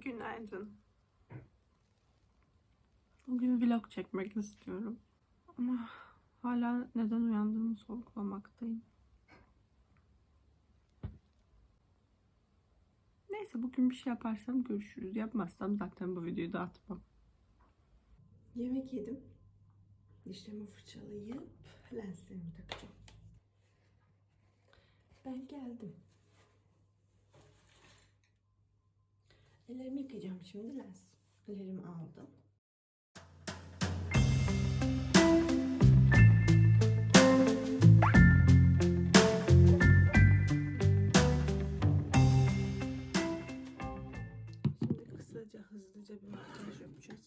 Günaydın. Bugün vlog çekmek istiyorum. Ama hala neden uyandığımı sorgulamaktayım. Neyse bugün bir şey yaparsam görüşürüz. Yapmazsam zaten bu videoyu da atmam. Yemek yedim. Dişlerimi fırçalayıp lenslerimi takacağım. Ben geldim. Ellerimi yıkayacağım şimdi lens. Ellerimi aldım. Şimdi kısaca hızlıca bir makyaj yapacağız.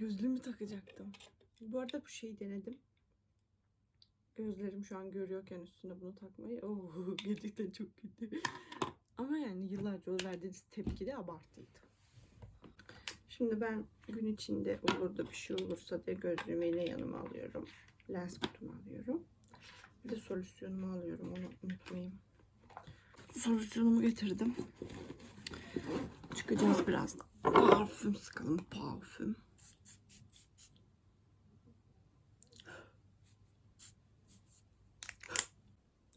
Gözlüğümü takacaktım. Bu arada bu şeyi denedim. Gözlerim şu an görüyorken üstüne bunu takmayı. Oo, gerçekten çok kötü. Ama yani yıllarca o verdiğiniz tepki de abartıydı. Şimdi ben gün içinde olur da bir şey olursa diye gözlüğümü yine yanıma alıyorum. Lens kutumu alıyorum. Bir de solüsyonumu alıyorum. Onu unutmayayım. Solüsyonumu getirdim. Çıkacağız birazdan. Parfüm sıkalım. Parfüm.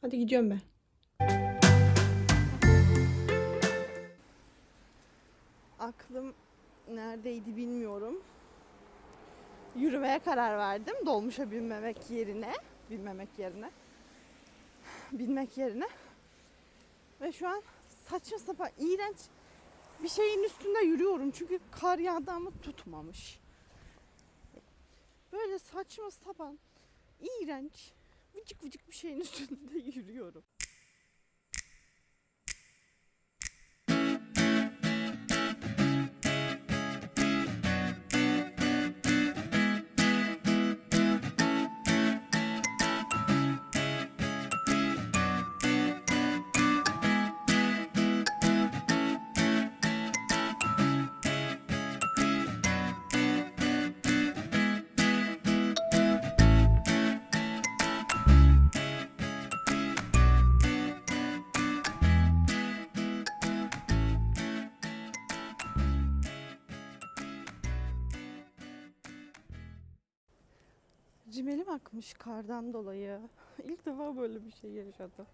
Hadi gidiyorum ben. Aklım neredeydi bilmiyorum. Yürümeye karar verdim. Dolmuşa binmemek yerine. Binmemek yerine. Binmek yerine. Ve şu an saçma sapan iğrenç bir şeyin üstünde yürüyorum. Çünkü kar yağdı ama tutmamış. Böyle saçma sapan, iğrenç, vıcık vıcık bir şeyin üstünde yürüyorum. Cimelim akmış kardan dolayı. İlk defa böyle bir şey yaşadım.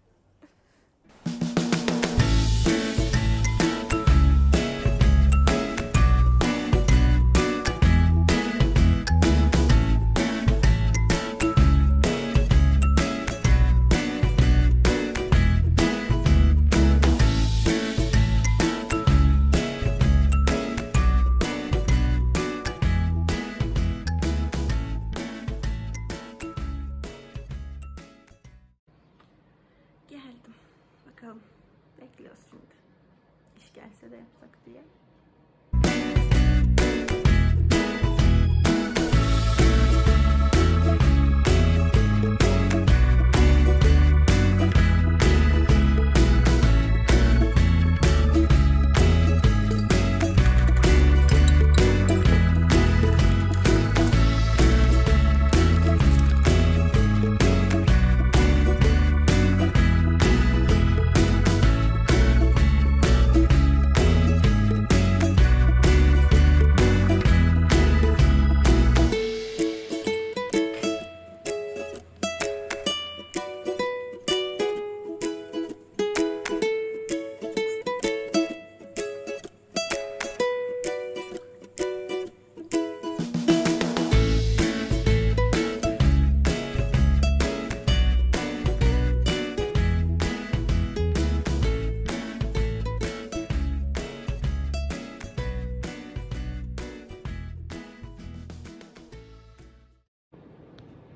Bakalım. Bekliyoruz şimdi. İş gelse de yapsak diye.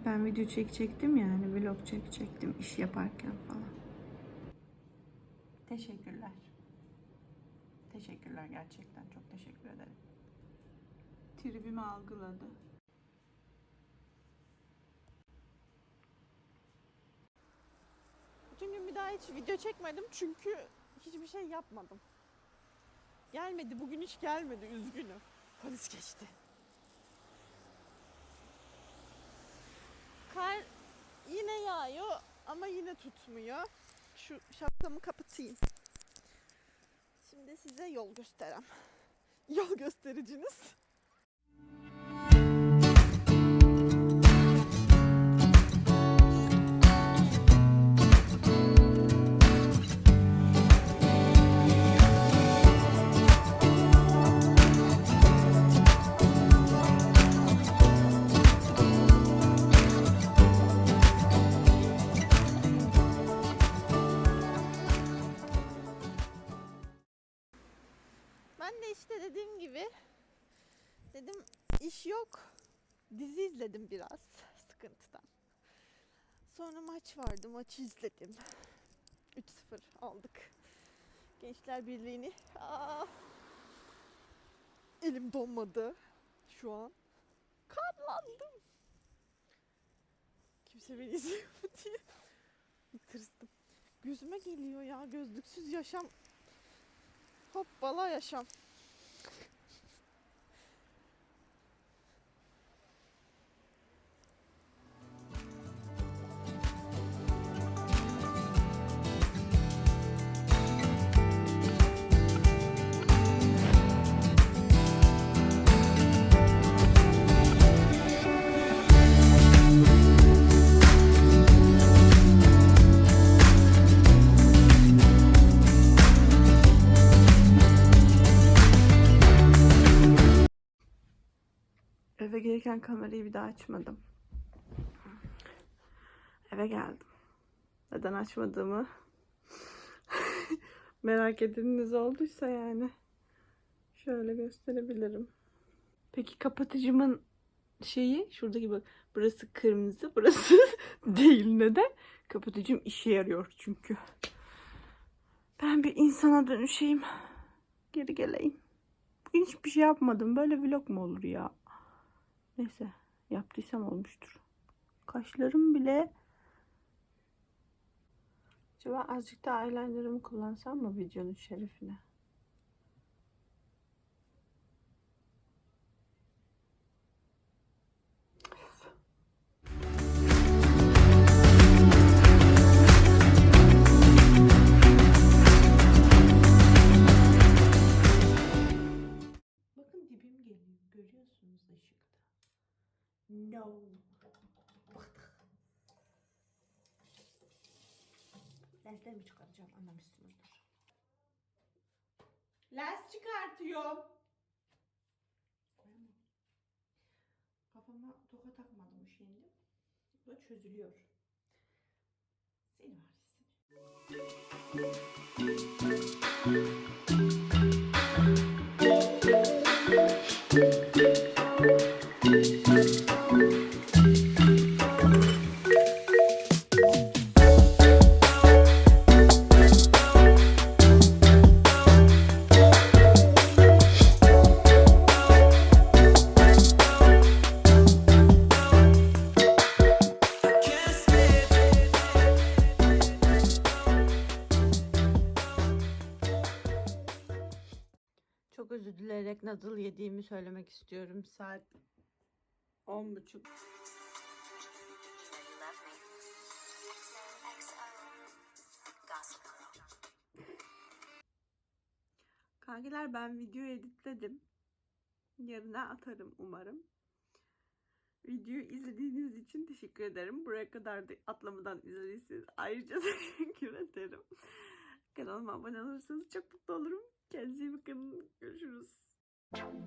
Ben video çekecektim yani vlog çekecektim iş yaparken falan. Teşekkürler. Teşekkürler gerçekten çok teşekkür ederim. Tribimi algıladı. Bütün gün bir daha hiç video çekmedim çünkü hiçbir şey yapmadım. Gelmedi bugün hiç gelmedi üzgünüm. Polis geçti. Kar yine yağıyor ama yine tutmuyor. Şu şapkamı kapatayım. Şimdi size yol gösterem. Yol göstericiniz. İş yok. Dizi izledim biraz sıkıntıdan. Sonra maç vardı. Maçı izledim. 3-0 aldık. Gençler Birliği'ni. Aa! Elim donmadı şu an. Karlandım. Kimse beni izliyor mu diye. Tırstım. Gözüme geliyor ya gözlüksüz yaşam Hoppala yaşam. Eve gelirken kamerayı bir daha açmadım. Eve geldim. Neden açmadığımı merak edeniniz olduysa yani şöyle gösterebilirim. Peki kapatıcımın şeyi şuradaki bak burası kırmızı burası değil neden? Kapatıcım işe yarıyor çünkü. Ben bir insana dönüşeyim. Geri geleyim. Bugün hiçbir şey yapmadım. Böyle vlog mu olur ya? Neyse yaptıysam olmuştur. Kaşlarım bile Acaba azıcık da eyelinerımı kullansam mı videonun şerefine? Lenslerimi çıkaracağım anlamışsınızdır. Lens çıkartıyorum. Koyamam. Kafama toka takmadım şimdi. Bu da çözülüyor. Seni var seni. Noodle yediğimi söylemek istiyorum. Saat on buçuk. Kankiler ben video editledim. Yarına atarım umarım. Videoyu izlediğiniz için teşekkür ederim. Buraya kadar da atlamadan izlediyseniz ayrıca teşekkür ederim. Kanalıma abone olursanız çok mutlu olurum. Kendinize iyi bakın. Görüşürüz. Thank